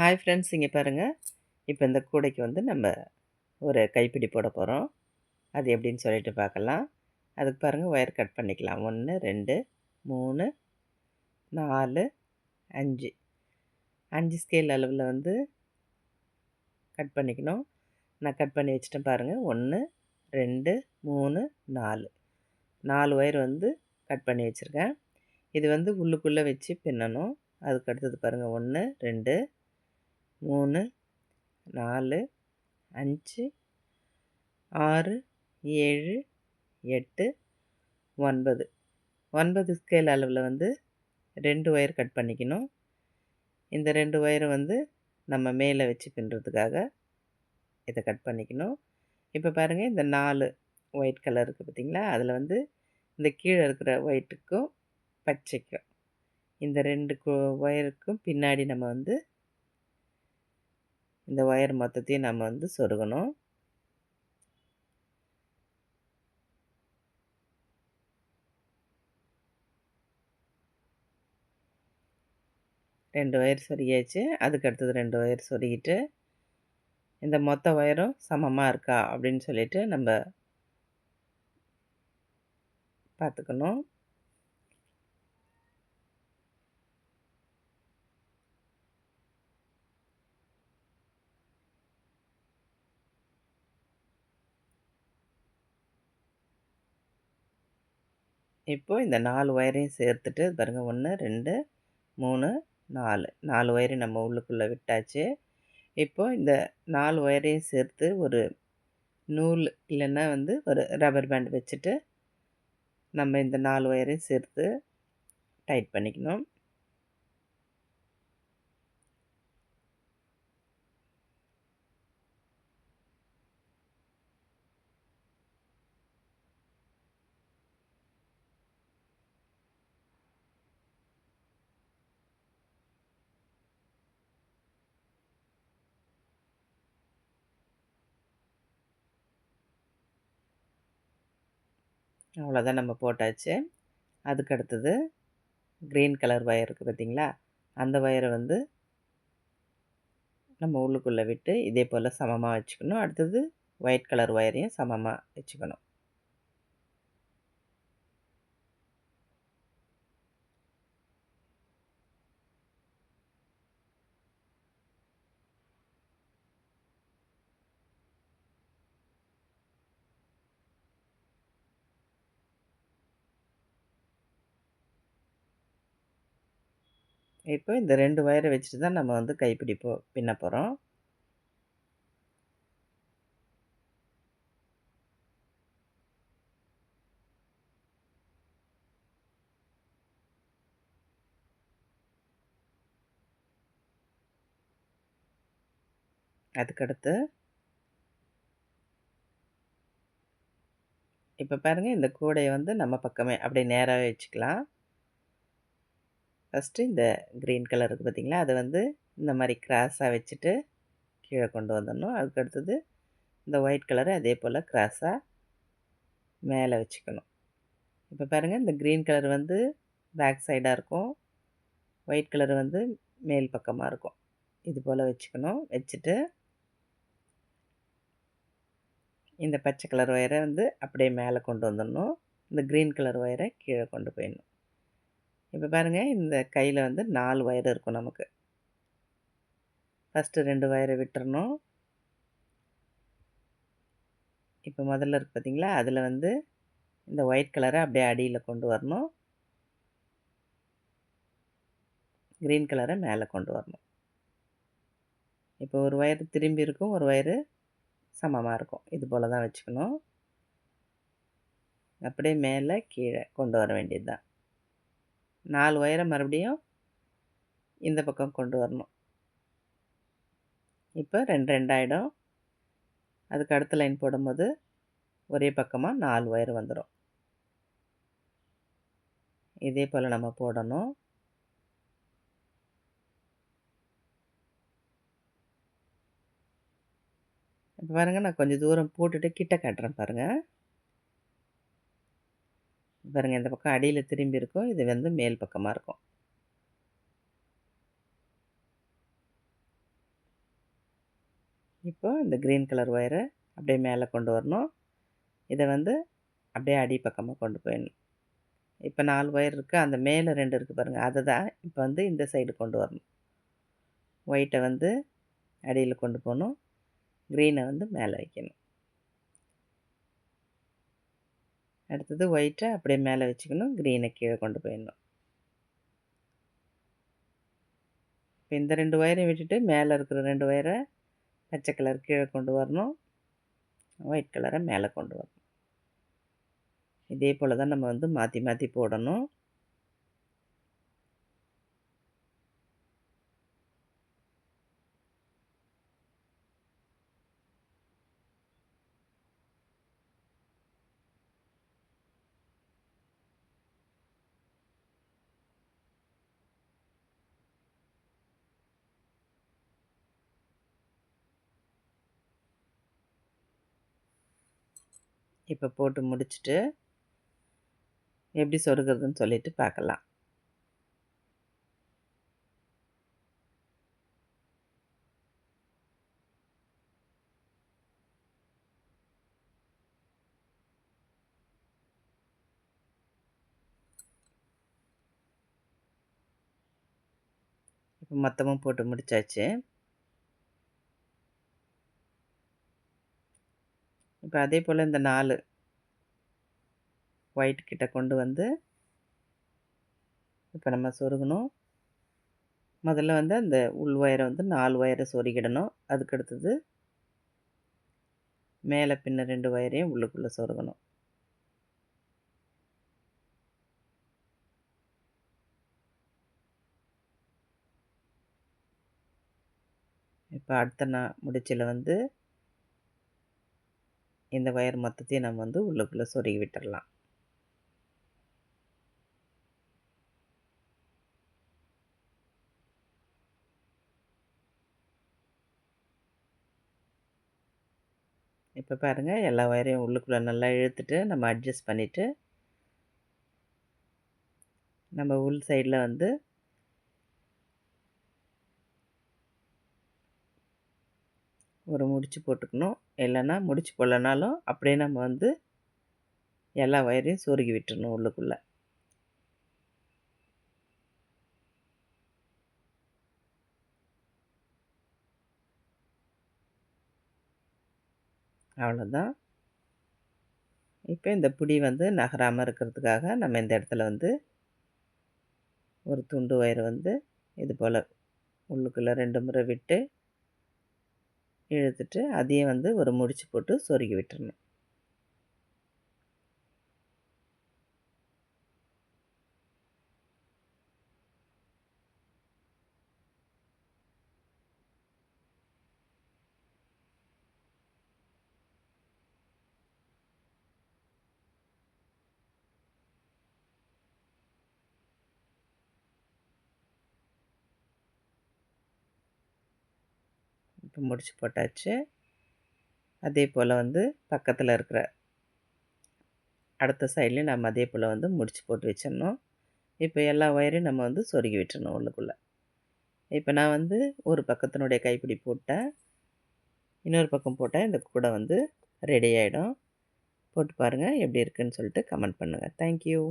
Hi friends இங்கே பாருங்கள் இப்போ இந்த கூடைக்கு வந்து நம்ம ஒரு கைப்பிடி போட போகிறோம் அது எப்படின்னு சொல்லிட்டு பார்க்கலாம். அதுக்கு பாருங்கள் ஒயர் கட் பண்ணிக்கலாம். ஒன்று ரெண்டு மூணு நாலு அஞ்சு. அஞ்சு ஸ்கேல் அளவில் வந்து கட் பண்ணிக்கணும். நான் கட் பண்ணி வச்சுட்டேன் பாருங்கள் ஒன்று ரெண்டு மூணு நாலு. நாலு ஒயர் வந்து கட் பண்ணி வச்சுருக்கேன். இது வந்து உள்ளுக்குள்ளே வச்சு பின்னணும். அதுக்கு அடுத்தது பாருங்கள் ஒன்று ரெண்டு மூணு நாலு அஞ்சு ஆறு ஏழு எட்டு ஒன்பது. ஒன்பது ஸ்கேல் அளவில் வந்து ரெண்டு ஒயர் கட் பண்ணிக்கணும். இந்த ரெண்டு ஒயரை வந்து நம்ம மேலே வச்சு பின்னுறதுக்காக இதை கட் பண்ணிக்கணும். இப்போ பாருங்கள் இந்த நாலு ஒயிட் கலர் இருக்குது பார்த்திங்களா? அதில் வந்து இந்த கீழே இருக்கிற ஒயிட்டுக்கும் பச்சைக்கும் இந்த ரெண்டு ஒயருக்கும் பின்னாடி நம்ம வந்து இந்த ஒயர் மொத்தத்தையும் நம்ம வந்து சொருகணும். ரெண்டு ஒயர் சொருகியாச்சு. அதுக்கு அடுத்தது ரெண்டு ஒயர் சொருகிட்டு இந்த மொத்த ஒயரும் சமமாக இருக்கா அப்படின்னு சொல்லிட்டு நம்ம பார்த்துக்கணும். இப்போது இந்த நாலு ஒயரையும் சேர்த்துட்டு பாருங்கள் ஒன்று ரெண்டு மூணு நாலு. நாலு ஒயரையும் நம்ம உள்ளுக்குள்ளே விட்டாச்சு. இப்போது இந்த நாலு ஒயரையும் சேர்த்து ஒரு நூல் இல்லைன்னா வந்து ஒரு ரப்பர் பேண்ட் வச்சுட்டு நம்ம இந்த நாலு ஒயரையும் சேர்த்து டைட் பண்ணிக்கணும். அவ்வளோதான் நம்ம போட்டாச்சு. அதுக்கு அடுத்தது க்ரீன் கலர் ஒயர் இருக்குது பார்த்திங்களா? அந்த ஒயரை வந்து நம்ம உள்ளுக்குள்ளே விட்டு இதே போல் சமமாக வச்சுக்கணும். அடுத்தது ஒயிட் கலர் ஒயரையும் சமமாக வச்சுக்கணும். இப்போ இந்த ரெண்டு ஒயரை வச்சுட்டு தான் நம்ம வந்து கைப்பிடி போ பின்ன போகிறோம் அதுக்கடுத்து. இப்போ பாருங்கள் இந்த கூடையை வந்து நம்ம பக்கமே அப்படியே நேராக வச்சுக்கலாம். ஃபஸ்ட்டு இந்த க்ரீன் கலர் இருக்குது பார்த்திங்களா அதை வந்து இந்த மாதிரி கிராஸாக வச்சுட்டு கீழே கொண்டு வந்துடணும். அதுக்கு அடுத்தது இந்த ஒயிட் கலரை அதே போல் கிராஸாக மேலே வச்சுக்கணும். இப்போ பாருங்கள் இந்த க்ரீன் கலர் வந்து பேக் சைடாக இருக்கும். ஒயிட் கலர் வந்து மேல் பக்கமாக இருக்கும். இது போல் வச்சுக்கணும். வச்சுட்டு இந்த பச்சை கலர் ஒயரை வந்து அப்படியே மேலே கொண்டு வந்துடணும். இந்த க்ரீன் கலர் ஒயரை கீழே கொண்டு போயிடணும். இப்போ பாருங்கள் இந்த கையில் வந்து நாலு வயர் இருக்கும் நமக்கு. ஃபஸ்ட்டு ரெண்டு ஒயரை விட்டுறணும். இப்போ முதல்ல இருக்குது பார்த்திங்களா அதில் வந்து இந்த ஒயிட் கலரை அப்படியே அடியில் கொண்டு வரணும். க்ரீன் கலரை மேலே கொண்டு வரணும். இப்போ ஒரு ஒயர் திரும்பி இருக்கும் ஒரு ஒயரு சமமாக இருக்கும். இது போல் தான் வச்சுக்கணும். அப்படியே மேலே கீழே கொண்டு வர வேண்டியது தான் நாலு ஒயரை மறுபடியும் இந்த பக்கம் கொண்டு வரணும். இப்போ ரெண்டு ரெண்டாயிடும். அதுக்கு அடுத்த லைன் போடும்போது ஒரே பக்கமாக நாலு ஒயர் வந்துடும் இதே போல் நம்ம போடணும். இப்போ பாருங்கள் நான் கொஞ்சம் தூரம் போட்டுட்டு கிட்ட காட்டுறேன் பாருங்கள் பாருங்கள் இந்த பக்கம் அடியில் திரும்பி இருக்கும் இது வந்து மேல் பக்கமாக இருக்கும். இப்போ இந்த க்ரீன் கலர் ஒயரை அப்படியே மேலே கொண்டு வரணும். இதை வந்து அப்படியே அடி பக்கமாக கொண்டு போயிடணும். இப்போ நாலு ஒயர் இருக்குது அந்த மேலே ரெண்டு இருக்குது பாருங்கள் அதை தான் இப்போ வந்து இந்த சைடு கொண்டு வரணும். ஒயிட்டை வந்து அடியில் கொண்டு போகணும் க்ரீனை வந்து மேலே வைக்கணும். அடுத்தது ஒயிட்டை அப்படியே மேலே வச்சுக்கணும் க்ரீனை கீழே கொண்டு போயிடணும். இப்போ இந்த ரெண்டு ஒயரையும் விட்டுட்டு மேலே இருக்கிற ரெண்டு ஒயரை பச்சை கலர் கீழே கொண்டு வரணும். ஒயிட் கலரை மேலே கொண்டு வரணும். இதே போல் தான் நம்ம வந்து மாற்றி மாற்றி போடணும். இப்போ போட்டு முடிச்சுட்டு எப்படி சொருகிறதுன்னு சொல்லிட்டு பார்க்கலாம் இப்போ மொத்தமும் போட்டு முடிச்சாச்சு. இப்போ அதே போல் இந்த நாலு. ஒயிட் கிட்ட கொண்டு வந்து இப்போ நம்ம சொருகணும். முதல்ல வந்து அந்த உள் ஒயரை வந்து நாலு ஒயரை சொருகிடணும். அதுக்கு அடுத்தது மேலே பின்ன ரெண்டு ஒயரையும் உள்ளுக்குள்ளே சொருகணும். இப்போ அடுத்த நான் முடிச்சில் வந்து இந்த ஒயர் மொத்தத்தையும் நம்ம வந்து உள்ளுக்குள்ளே சொருகி விட்டுடலாம் இப்போ பாருங்கள் எல்லா ஒயரையும் உள்ளுக்குள்ளே நல்லா இழுத்துட்டு நம்ம அட்ஜஸ்ட் பண்ணிவிட்டு நம்ம உள் சைடில் வந்து ஒரு முடிச்சு போட்டுக்கணும். இல்லைன்னா முடிச்சு போடலனாலும் அப்படியே நம்ம வந்து எல்லா ஒயரையும் சொருகி விட்டுறணும் உள்ளுக்குள்ளே. அவ்வளோதான் இப்போ இந்த புடி வந்து நகராமல் இருக்கிறதுக்காக நம்ம இந்த இடத்துல வந்து ஒரு துண்டு ஒயர் வந்து இது போல் உள்ளுக்குள்ளே ரெண்டு முறை விட்டு இழுத்துட்டு அதையே வந்து ஒரு முடிச்சு போட்டு சொருகி விட்டுருணும் இப்போ முடிச்சு போட்டாச்சு. அதே போல் வந்து பக்கத்தில் இருக்கிற அடுத்த சைட்லேயும் நம்ம அதே போல் வந்து முடிச்சு போட்டு வச்சிடணும். இப்போ எல்லா ஒயரையும் நம்ம வந்து சொருகி விட்டுறணும் உள்ளுக்குள்ளே. இப்போ நான் வந்து ஒரு பக்கத்தினுடைய கைப்பிடி போட்டேன். இன்னொரு பக்கம் போட்டால் இந்த கூடை வந்து ரெடி ஆகிடும் போட்டு பாருங்கள் எப்படி இருக்குன்னு சொல்லிட்டு கமெண்ட் பண்ணுங்கள் தேங்க்யூ